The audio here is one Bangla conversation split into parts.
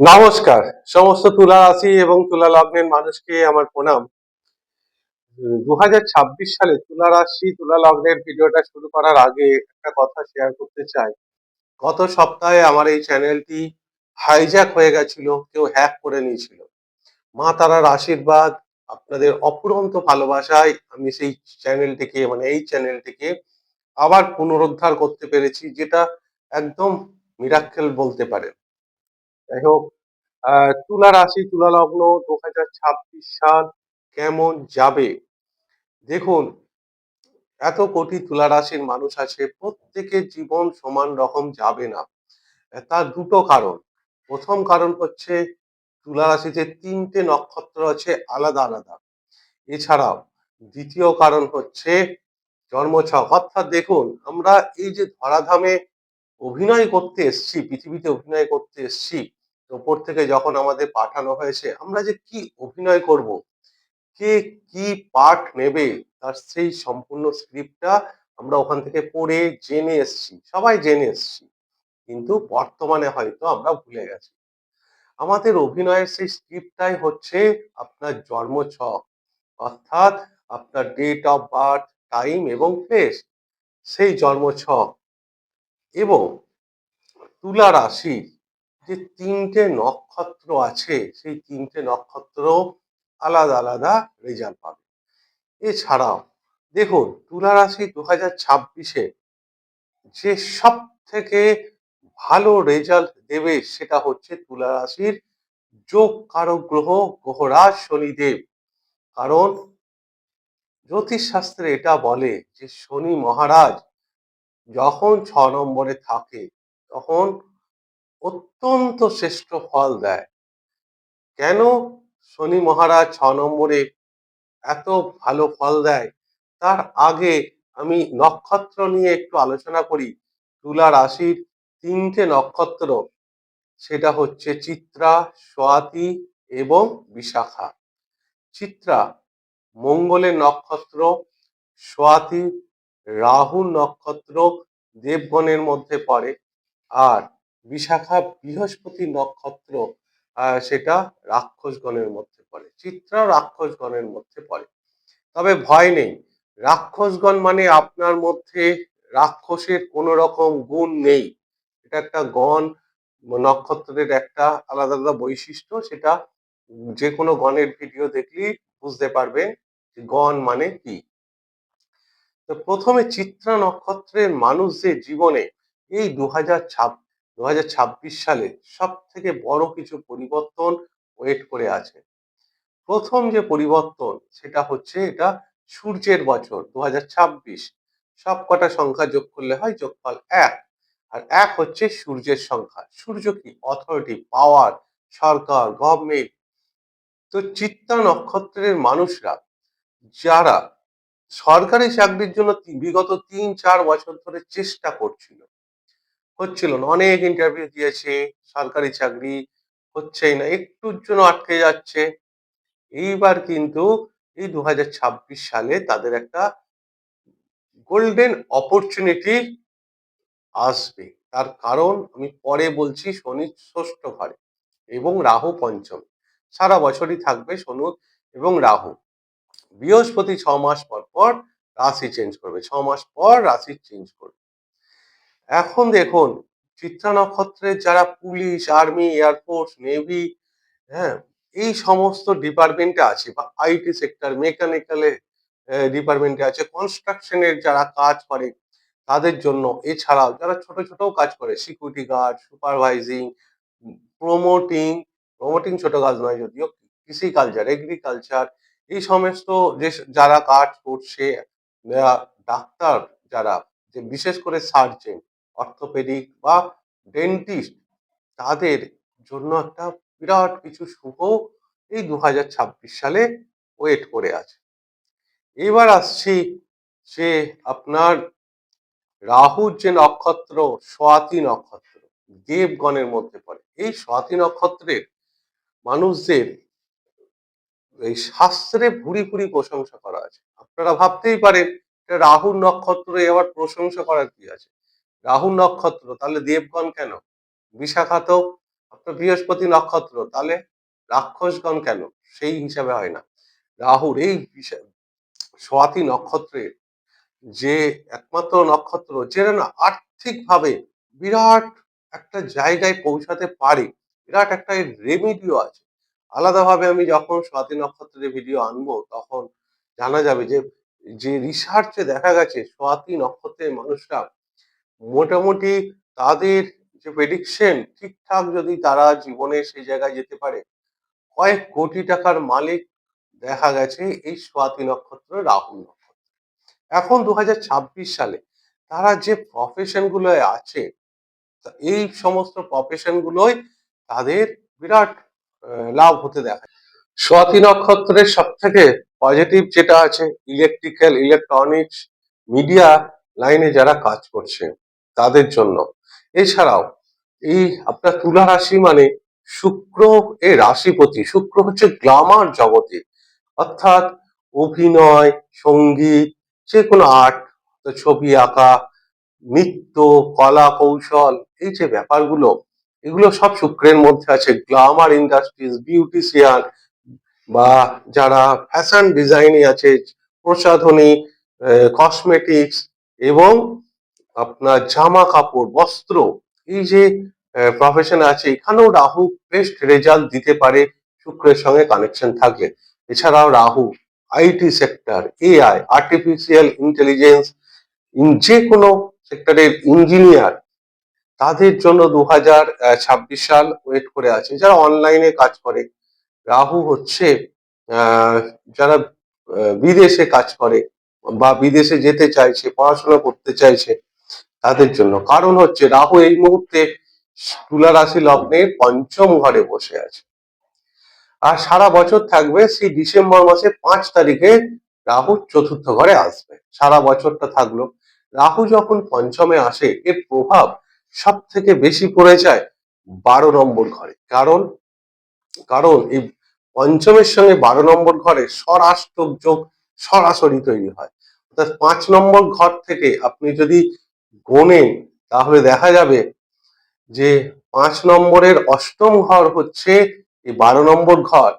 নমস্কার। সমস্ত তুলা রাশি এবং তুলা লগ্নের মানুষকে আমার প্রণাম। দু হাজার ছাব্বিশ সালে তুলা রাশি, তুলা লগ্নের ভিডিওটা শুরু করার আগে একটা কথা শেয়ার করতে চাই। গত সপ্তাহে আমার এই চ্যানেলটি হাইজ্যাক হয়ে গেছিল, কেউ হ্যাক করে নিয়েছিল। মা তারার আশীর্বাদ, আপনাদের অপুরন্ত ভালোবাসায় আমি সেই চ্যানেলটিকে মানে এই চ্যানেলটিকে আবার পুনরুদ্ধার করতে পেরেছি, যেটা একদম মিরাক্কেল বলতে পারেন। যাই হোক তুলা রাশি, তুলা লগ্ন দু সাল কেমন যাবে? দেখুন, এত কোটি তুলা রাশির মানুষ আছে, প্রত্যেকের জীবন সমান রকম যাবে না। তার দুটো কারণ। প্রথম কারণ হচ্ছে, তুলা রাশিতে তিনটে নক্ষত্র আছে আলাদা আলাদা। এছাড়াও, দ্বিতীয় কারণ হচ্ছে, জন্মছক। অর্থাৎ দেখুন, আমরা এই যে ধরাধামে অভিনয় করতে এসছি, পৃথিবীতে অভিনয় করতে এসছি ওপর থেকে যখন আমাদের পাঠানো হয়েছে, আমরা যে কি অভিনয় করব, কে কি পার্ট নেবে, তার সেই সম্পূর্ণ স্ক্রিপ্টটা আমরা ওখান থেকে পড়ে জেনে এসছি, সবাই জেনে এসছি। কিন্তু বর্তমানে হয়তো আমরা ভুলে গেছি। আমাদের অভিনয়ের সেই স্ক্রিপ্টটাই হচ্ছে আপনার জন্মছক, অর্থাৎ আপনার ডেট অফ বার্থ টাইম এবং প্লেস সেই জন্মছক এবং তুলা রাশি। যে তিনটে নক্ষত্র আছে, সেই তিনটে নক্ষত্র আলাদা আলাদা রেজাল্ট পাবে। এছাড়াও দেখুন, তুলা রাশি দু হাজার ছাব্বিশে যে সব থেকে ভালো রেজাল্ট দেবে সেটা হচ্ছে তুলা রাশির যোগ কারক গ্রহ গ্রহরাজ শনিদেব। কারণ জ্যোতিষ শাস্ত্রে এটা বলে যে শনি মহারাজ যখন ছ নম্বরে থাকে, তখন অত্যন্ত শ্রেষ্ঠ ফল দেয়। কেন? শনি মহারাজ ছ নম্বরে এত ভালো ফল দেয়। তার আগে আমি নক্ষত্র নিয়ে একটু আলোচনা করি। তুলা রাশির তিনটে নক্ষত্র, সেটা হচ্ছে চিত্রা, সোয়াতি এবং বিশাখা। চিত্রা মঙ্গলের নক্ষত্র, সোয়াতি রাহুর নক্ষত্র, দেবগণের মধ্যে পড়ে। আর বিশাখা বৃহস্পতি নক্ষত্র সেটা রাক্ষসগণের মধ্যে পড়ে, চিত্রা রাক্ষসগণের মধ্যে পড়ে। তবে ভয় নেই, রাক্ষসগণ মানে আপনার মধ্যে রাক্ষসের কোন রকম গুণ নেই। এটা একটা গণ, নক্ষত্রের একটা আলাদা আলাদা বৈশিষ্ট্য, সেটা যে কোনো গণের ভিডিও দেখলেই বুঝতে পারবেন যে গণ মানে কি। তো প্রথমে চিত্রা নক্ষত্রের মানুষদের জীবনে এই দু হাজার দু সালে সব থেকে বড় কিছু পরিবর্তন ওয়েট করে আছে। প্রথম যে পরিবর্তন, সেটা হচ্ছে এটা সূর্যের বছর দু হাজার ছাব্বিশ। সব কটা সংখ্যা যোগ করলে হয় যোগফল এক। আর এক হচ্ছে সূর্যের সংখ্যা। সূর্য কি? অথরিটি পাওয়ার সরকার গভর্নমেন্ট তো চিত্তা নক্ষত্রের মানুষরা, যারা সরকারি চাকরির জন্য বিগত তিন, চার বছর ধরে চেষ্টা করছিল হচ্ছিল না। অনেক ইন্টারভিউ দিয়েছে, সরকারি চাকরি হচ্ছেই না, একটুর জন্য আটকে যাচ্ছে। এইবার কিন্তু এই দুহাজার ছাব্বিশ সালে তাদের একটা গোল্ডেন অপরচুনিটি আসবে। তার কারণ আমি পরে বলছি শনি ষষ্ঠ ঘরে এবং রাহু পঞ্চম। সারা বছরই থাকবে শনু এবং রাহু। বৃহস্পতি ছ মাস পর পর রাশি চেঞ্জ করবে। ছ মাস পর রাশি চেঞ্জ করবে। এখন দেখুন, চিত্রা নক্ষত্রের যারা পুলিশ, আর্মি এয়ারফোর্স নেভি হ্যাঁ এই সমস্ত ডিপার্টমেন্টে আছে বা আইটি সেক্টর, মেকানিক্যালে ডিপার্টমেন্টে আছে, কনস্ট্রাকশনের যারা কাজ করে তাদের জন্য। এছাড়াও যারা ছোট ছোট কাজ করে, security guard, supervising, promoting promoting ছোট কাজ নয় যদিও কৃষি কালচার এগ্রিকালচার, এই সমস্ত যে যারা কাজ করছে ডাক্তার যারা, যে বিশেষ করে সার্জেন অর্থোপেডিক বা ডেন্টিস্ট তাদের জন্য একটা বিরাট কিছু শুভ এই দু হাজার ছাব্বিশ সালে ওয়েট করে আছে। এবার আসছি যে আপনার রাহুর যে নক্ষত্র, সোয়াতি নক্ষত্র, দেবগণের মধ্যে পড়ে। এই সোয়াতি নক্ষত্রের মানুষদের এই শাস্ত্রে ভুরি ভুরি প্রশংসা করা আছে। আপনারা ভাবতেই পারেন রাহুর নক্ষত্র এবার প্রশংসা করার কি আছে? রাহুর নক্ষত্র, তাহলে দেবগণ কেন? বিশাখা তো আপনার বৃহস্পতি নক্ষত্র, তাহলে রাক্ষসগণ কেন? সেই হিসাবে হয় না। রাহুর এই সোয়াতি নক্ষত্রের যে একমাত্র নক্ষত্র যেটা না আর্থিকভাবে বিরাট একটা জায়গায় পৌঁছাতে পারে, বিরাট একটা রেমিডিও আছে। আলাদাভাবে আমি যখন স্বাতি নক্ষত্রের ভিডিও আনব, তখন জানা যাবে যে যে রিসার্চে দেখা গেছে স্বাতি নক্ষত্রের মানুষরা মোটামুটি তাদের যে প্রেডিকশন ঠিকঠাক যদি তারা জীবনে সেই জায়গায় যেতে পারে, কয়েক কোটি টাকার মালিক দেখা গেছে এই স্বাতি নক্ষত্র রাহুল নক্ষত্র এখন দুহাজার ছাব্বিশ সালে তারা যে প্রফেশন গুলোয় আছে এই সমস্ত প্রফেশন গুলোই তাদের বিরাট লাভ হতে দেখা। স্বাতি নক্ষত্রের সব থেকে পজিটিভ যেটা আছে ইলেকট্রিক্যাল ইলেকট্রনিক্স মিডিয়া লাইনে যারা কাজ করছে তাদের জন্য। এছাড়াও এই আপনার তুলা রাশি মানে শুক্র এর রাশিপতি, শুক্র হচ্ছে গ্লামার জগতে। অর্থাৎ অভিনয়, সংগীত যে কোনো আর্ট ছবি আঁকা, নৃত্য, কলা কৌশল, এই যে ব্যাপারগুলো, এগুলো সব শুক্রের মধ্যে আছে। গ্লামার ইন্ডাস্ট্রিজ বিউটিশিয়ান বা যারা ফ্যাশন ডিজাইনে আছে, প্রসাধনী কসমেটিক্স এবং আপনার জামা কাপড়, বস্ত্র, এই যে প্রফেশন আছে, এখানেও রাহু বেস্ট রেজাল্ট দিতে পারে, শুক্রের সঙ্গে কানেকশন থাকলে। এছাড়াও Rahu IT sector AI artificial intelligence যে কোনো সেক্টরের ইঞ্জিনিয়ার তাদের জন্য দু হাজার ছাব্বিশ সাল ওয়েট করে আছে। যারা অনলাইনে কাজ করে, রাহু হচ্ছে যারা বিদেশে কাজ করে, বা বিদেশে যেতে চাইছে, পড়াশোনা করতে চাইছে তাদের জন্য। কারণ হচ্ছে রাহু এই মুহূর্তে তুলা রাশি লগ্নে পঞ্চম ঘরে বসে আছে। আর সারা বছর থাকবে সেই ডিসেম্বর মাসে পাঁচ তারিখে রাহু চতুর্থ ঘরে আসবে। সারা বছরটা থাকল। রাহু যখন পঞ্চমে আসে, এর প্রভাব সব থেকে বেশি পড়ে যায় বারো নম্বর ঘরে। কারণ কারণ এই পঞ্চমের সঙ্গে বারো নম্বর ঘরে স্বরাষ্ট্রক যোগ, সরাসরি তৈরি হয়। অর্থাৎ পাঁচ নম্বর ঘর থেকে আপনি যদি গোনেন তাহলে দেখা যাবে যে পাঁচ নম্বরের অষ্টম ঘর হচ্ছে এই বারো নম্বর ঘর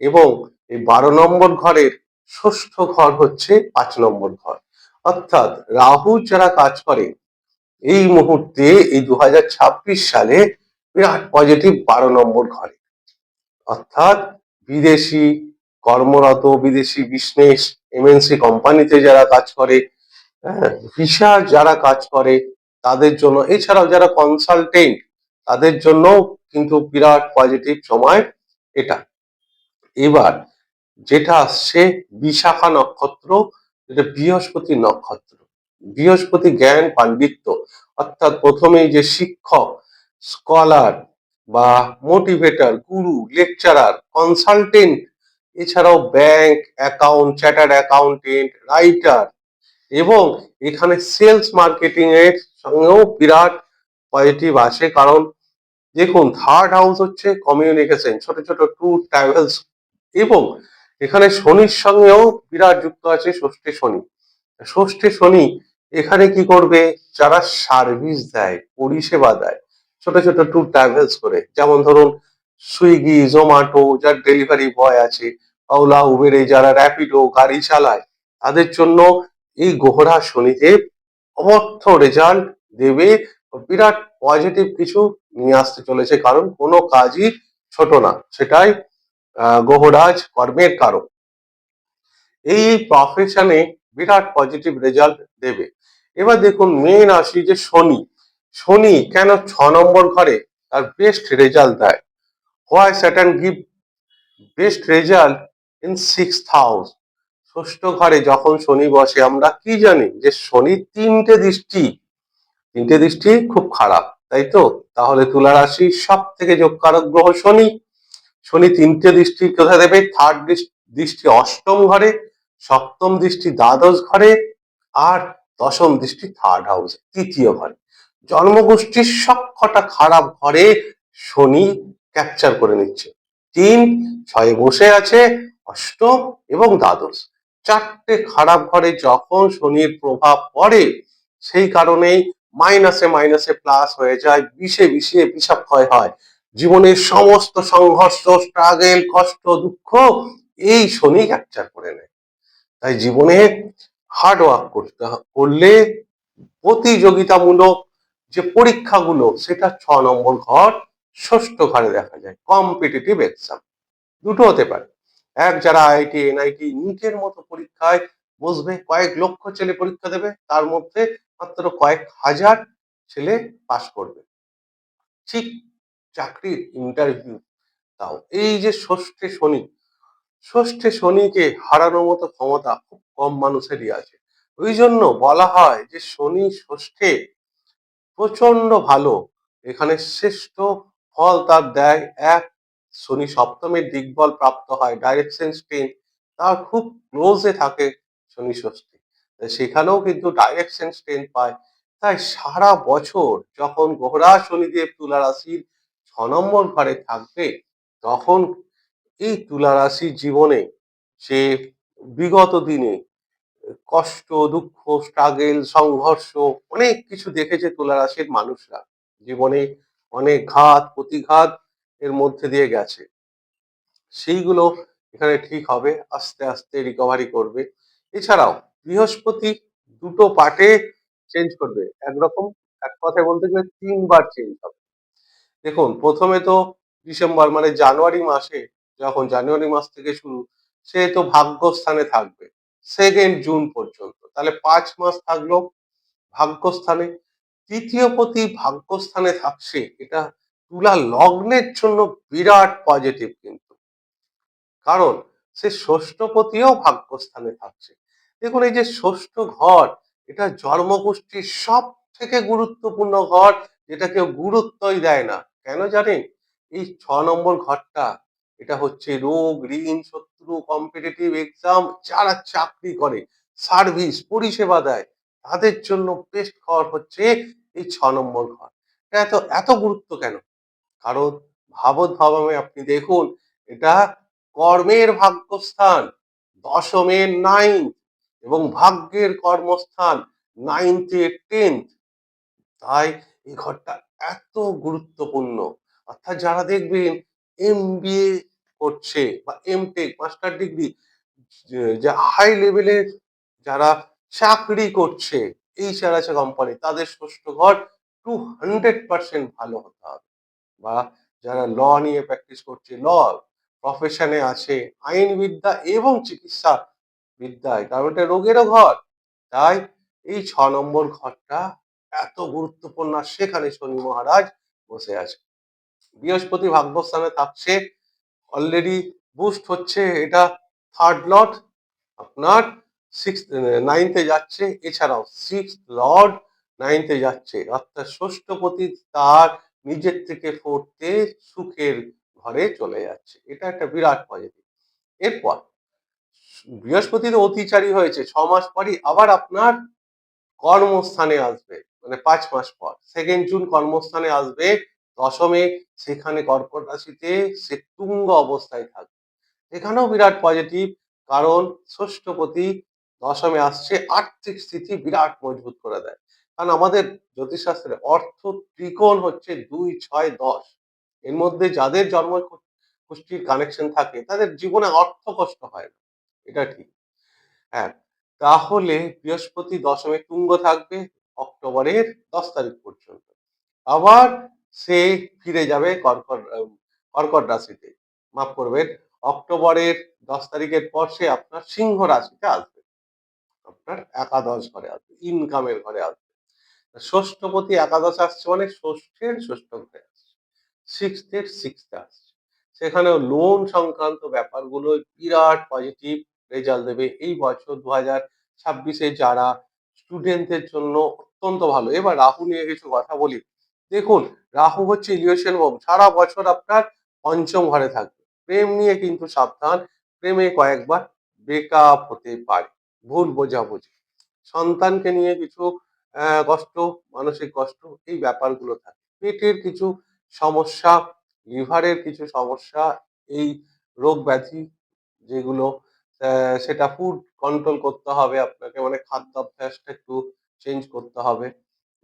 এবং এই বারো নম্বর ঘরের ষষ্ঠ ঘর হচ্ছে পাঁচ নম্বর ঘর। অর্থাৎ রাহু যারা কাজ করে, এই মুহূর্তে এই দু হাজার ছাব্বিশ সালে বিরাট পজিটিভ বারো নম্বর ঘরে। অর্থাৎ বিদেশি কর্মরত, বিদেশি বিজনেস এমএনসি কোম্পানিতে যারা কাজ করে হ্যাঁ ভিসা যারা কাজ করে তাদের জন্য, এছাড়াও যারা কনসালটেন্ট তাদের জন্য কিন্তু বিরাট পজিটিভ সময় এটা। এবার যেটা আসছে বিশাখা নক্ষত্র, যেটা বৃহস্পতি নক্ষত্র, বৃহস্পতি জ্ঞান পাণ্ডিত্য, অর্থাৎ প্রথমেই যে শিক্ষক স্কলার বা মোটিভেটর গুরু লেকচারার কনসালটেন্ট এছাড়াও bank account chartered accountant writer এবং এখানে সেলস মার্কেটিং এর সঙ্গেও বিরাট পজিটিভ আসে কারণ দেখুন থার্ড হাউস হচ্ছে কমিউনিকেশন ছোট ছোট ট্যুর ট্রাভেলস এবং এখানে শনির সঙ্গেও বিরাট যুক্ত আছে ষষ্ঠী শনি। ষষ্ঠী শনি এখানে কি করবে? যারা সার্ভিস দেয়, পরিষেবা দেয়, ছোট ছোট ট্যুর ট্রাভেলস করে। যেমন ধরুন, সুইগি, জোম্যাটো, যার ডেলিভারি বয় আছে ওলা উবেরে, যারা র্যাপিডো গাড়ি চালায়, তাদের জন্য এই গোহরা শনিতে অর্থ রেজাল্ট দেবে। বিরাট পজিটিভ কিছু নিয়ে আসতে চলেছে, কারণ কোনো কাজই ছোট না। সেটাই গ্রহরাজ কর্মের কারণ এই প্রফেশনে বিরাট পজিটিভ রেজাল্ট দেবে। এবার দেখুন, মেন আসি যে শনি শনি কেন ছ নম্বর ঘরে? তার বেস্ট রেজাল্ট দেয়। Why Saturn give best result in six house ষষ্ঠ ঘরে যখন শনি বসে, আমরা কি জানি যে শনি তিনটে দৃষ্টি তিনটে দৃষ্টি খুব খারাপ, তাই তো? তাহলে তুলা রাশি সব থেকে যোগকারক গ্রহ শনি। শনি তিনটে দৃষ্টি কোথায় দেবে? থার্ড দৃষ্টি অষ্টম ঘরে, সপ্তম দৃষ্টি দ্বাদশ ঘরে, আর দশম দৃষ্টি থার্ড হাউস তৃতীয় ঘরে। জন্মগোষ্ঠীর সবকটা খারাপ ঘরে শনি ক্যাপচার করে নিচ্ছে। তিন, ছয়ে বসে আছে অষ্টম এবং দ্বাদশ। চারটে খারাপ ঘরে যখন শনির প্রভাব পড়ে, সেই কারণেই মাইনাসে মাইনাসে প্লাস হয়ে যায়, বিষে বিষে বিষাক্ষয় হয়। জীবনের সমস্ত সংঘর্ষ স্ট্রাগেল কষ্ট, দুঃখ এই শনি ক্যাপচার করে নেয়। তাই জীবনে হার্ড ওয়ার্ক করতে করলে প্রতিযোগিতামূলক যে পরীক্ষাগুলো, সেটা ছ নম্বর ঘর ষষ্ঠ ঘরে দেখা যায় কম্পিটিটিভ এক্সাম দুটো হতে পারে। এক যারা আইআইটি এনআইটি নিটের মতো পরীক্ষায় বসবে, কয়েক লক্ষ ছেলে পরীক্ষা দেবে, তার মধ্যে মাত্র কয়েক হাজার ছেলে পাশ করবে। ঠিক চাকরির ইন্টারভিউ তাও এই যে ষষ্ঠে শনি, ষষ্ঠে শনিকে হারানোর মতো ক্ষমতা খুব কম মানুষেরই আছে। ওই জন্য বলা হয় যে শনি ষষ্ঠে প্রচণ্ড ভালো, এখানে শ্রেষ্ঠ ফল তার দেয় এক শনি সপ্তমের দিকবল প্রাপ্ত হয় ডাইরেকশন স্টেন তার খুব ক্লোজে থাকে শনি ষষ্ঠী। সেখানেও কিন্তু ডাইরেকশন স্টেন পায়। তাই সারা বছর যখন গোহরা শনিদেব তুলা রাশির ছ নম্বর ঘরে থাকবে, তখন এই তুলা রাশির জীবনে সে বিগত দিনে কষ্ট, দুঃখ স্ট্রাগেল সংঘর্ষ, অনেক কিছু দেখেছে তুলা রাশির মানুষরা। জীবনে অনেক ঘাত, প্রতিঘাত এর মধ্যে দিয়ে গেছে। সেইগুলো এখানে ঠিক হবে, আস্তে আস্তে রিকভারি করবে। এছাড়াও বৃহস্পতি দুটো পার্টে চেঞ্জ করবে। একরকম এক কথায় বলতে গেলে তিনবার চেঞ্জ হবে। দেখুন, প্রথমে তো ডিসেম্বর মানে জানুয়ারি মাসে, যখন জানুয়ারি মাস থেকে শুরু, সে তো ভাগ্যস্থানে থাকবে। সেকেন্ড জুন পর্যন্ত। তাহলে পাঁচ মাস থাকল ভাগ্যস্থানে। তৃতীয় পতি ভাগ্যস্থানে থাকছে, এটা তুলা লগ্নের জন্য বিরাট পজিটিভ কিন্তু। কারণ সে ষষ্ঠপতিও ভাগ্যস্থানে থাকছে। দেখুন, এই যে ষষ্ঠ ঘর, এটা জন্মগোষ্ঠীর সব থেকে গুরুত্বপূর্ণ ঘর, যেটা কেউ গুরুত্বই দেয় না। কেন জানেন? এই ছ নম্বর ঘরটা, এটা হচ্ছে রোগ, ঋণ, শত্রু কম্পিটিটিভ এক্সাম যারা চাকরি করে সার্ভিস পরিষেবা দেয়, তাদের জন্য বেস্ট ঘর হচ্ছে এই ছ নম্বর ঘর। এত এত গুরুত্ব কেন? কারণ ভাবামে আপনি দেখুন, এটা কর্মের ভাগ্যস্থান, দশমের নাইন এবং ভাগ্যের কর্মস্থান নাইনথে টেন্থ তাই এই ঘরটা এত গুরুত্বপূর্ণ। অর্থাৎ যারা দেখবেন এম করছে বা এম টেক মাস্টার ডিগ্রি যে হাই লেভেলের যারা চাকরি করছে এই আছে কোম্পানি তাদের ষষ্ঠ ঘর টু হান্ড্রেড পার্সেন্ট ভালো হতে হবে। বা যারা ল নিয়ে প্র্যাকটিস করছে ল প্রফেশনে আছে আইনবিদ্যা এবং চিকিৎসা বিদ্যায় কারণ এটা রোগেরও ঘর। তাই এই ছ নম্বর ঘরটা এত গুরুত্বপূর্ণ সেখানে শনি মহারাজ বসে আছে। বৃহস্পতি ভাগ্যস্থানে থাকছে অলরেডি বুস্ট হচ্ছে, এটা থার্ড লর্ড আপনার সিক্স নাইনথে যাচ্ছে, এছাড়াও সিক্স লর্ড নাইনথে যাচ্ছে। অর্থাৎ ষষ্ঠপতি তার নিজের থেকে ফোর্থে সুখের ঘরে চলে যাচ্ছে। এটা একটা বিরাট পজিটিভ এরপর বৃহস্পতি তো অতিচারী হয়েছে, ছ মাস পরই আবার আপনার কর্মস্থানে আসবে মানে পাঁচ মাস পর। সেকেন্ড জুন কর্মস্থানে আসবে, দশমে সেখানে কর্কট রাশিতে সে তুঙ্গ অবস্থায় থাকবে। এখানেও বিরাট পজিটিভ কারণ ষষ্ঠপতি দশমে আসছে, আর্থিক স্থিতি বিরাট মজবুত করে দেয়। কারণ আমাদের জ্যোতিষশাস্ত্রে অর্থ ত্রিকোণ হচ্ছে দুই, ছয়, দশ। এর মধ্যে যাদের জন্ম কুষ্টির কানেকশন থাকে, তাদের জীবনে অর্থ কষ্ট হয় না। এটা ঠিক। হ্যাঁ তাহলে বৃহস্পতি দশমে তুঙ্গ থাকবে, অক্টোবরের দশ তারিখ পর্যন্ত। আবার সে ফিরে যাবে কর্কট কর্কট রাশিতে। মাফ করবেন, অক্টোবরের দশ তারিখের পর সে আপনার সিংহ রাশিতে আসবে। আপনার একাদশ ঘরে আসবে ইনকামের ঘরে আসবে। ষষ্ঠপতি একাদশ আসছে মানে ষষ্ঠের ষষ্ঠ ঘরে আসছে। সিক্সথের সিক্সথে আসছে। সেখানেও লোন সংক্রান্ত ব্যাপারগুলো বিরাট পজিটিভ রেজাল্ট দেবে। এই বছর দু হাজার ছাব্বিশে যারা স্টুডেন্টদের জন্য অত্যন্ত ভালো। এবার রাহু নিয়ে কিছু কথা বলি। দেখুন, রাহু হচ্ছে ইলিউশন বোম। সারা বছর আপনার পঞ্চম ঘরে থাকবে। প্রেম নিয়ে কিন্তু সাবধান। প্রেমে কয়েকবার ব্রেকআপ হতে পারে। ভুল বোঝাবুঝি। সন্তানকে নিয়ে কিছু কষ্ট মানসিক কষ্ট এই ব্যাপারগুলো থাকে। পেটের কিছু সমস্যা লিভারের কিছু সমস্যা এই রোগ ব্যাধি যেগুলো সেটা ফুড কন্ট্রোল করতে হবে আপনাকে মানে খাদ্যাভ্যাসটা একটু চেঞ্জ করতে হবে।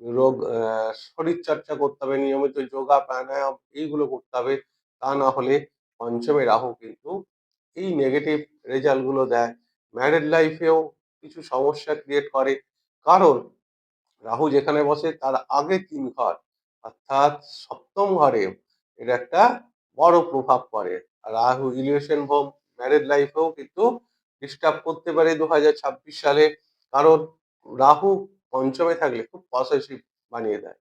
রোগ আহ, শরীর চর্চা করতে হবে নিয়মিত যোগা প্রাণায়াম এইগুলো করতে হবে তা না হলে পঞ্চমে রাহু কিন্তু এই নেগেটিভ রেজাল্টগুলো দেয়। ম্যারেড লাইফেও কিছু সমস্যা ক্রিয়েট করে। কারণ রাহু যেখানে বসে তার আগে তিন ঘর, অর্থাৎ সপ্তম ঘরে এর একটা বড় প্রভাব পড়ে। রাহু ইলিউশন হোম ম্যারেড লাইফেও কিন্তু ডিস্টার্ব করতে পারে দু হাজার ছাব্বিশ সালে। কারণ রাহু পঞ্চমে থাকলে খুব পসেসিভ বানিয়ে দেয়।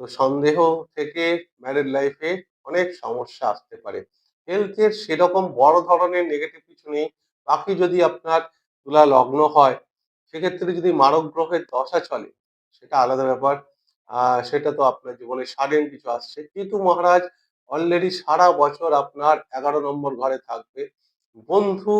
তো সন্দেহ থেকে ম্যারেড লাইফে অনেক সমস্যা আসতে পারে। হেলথের সেরকম বড় ধরনের নেগেটিভ কিছু নেই। বাকি যদি আপনার তুলা লগ্ন হয়, সেক্ষেত্রে যদি মারক গ্রহের দশা চলে সেটা আলাদা ব্যাপার। সেটা তো আপনার জীবনে সাডেন কিছু আসছে। কেতু মহারাজ অলরেডি সারা বছর আপনার এগারো নম্বর ঘরে থাকবে। বন্ধু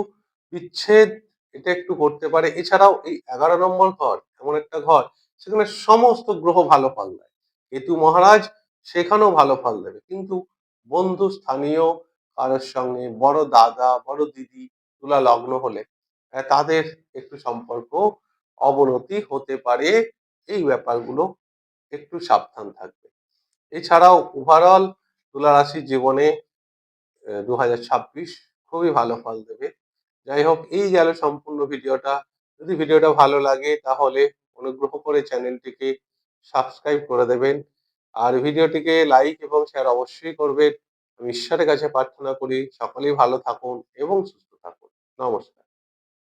বিচ্ছেদ এটা একটু করতে পারে। এছাড়াও এই এগারো নম্বর ঘর, এমন একটা ঘর, সেখানে সমস্ত গ্রহ ভালো ফল দেয়। কেতু মহারাজ সেখানেও ভালো ফল দেবে। কিন্তু বন্ধু স্থানীয় কারোর সঙ্গে, বড় দাদা, বড় দিদি তুলা লগ্ন হলে, তাদের একটু সম্পর্ক অবনতি হতে পারে। এই ব্যাপারগুলো একটু সাবধান থাকবে। এছাড়াও ওভারঅল তুলা রাশির জীবনে দু হাজার ছাব্বিশ খুবই ভালো ফল দেবে। যাই হোক এই গেল সম্পূর্ণ ভিডিওটা। যদি ভিডিওটা ভালো লাগে, তাহলে অনুগ্রহ করে চ্যানেলটিকে সাবস্ক্রাইব করে দেবেন। আর ভিডিওটিকে লাইক এবং শেয়ার অবশ্যই করবেন। আমি ঈশ্বরের কাছে প্রার্থনা করি, সকলেই ভালো থাকুন এবং সুস্থ থাকুন। নমস্কার।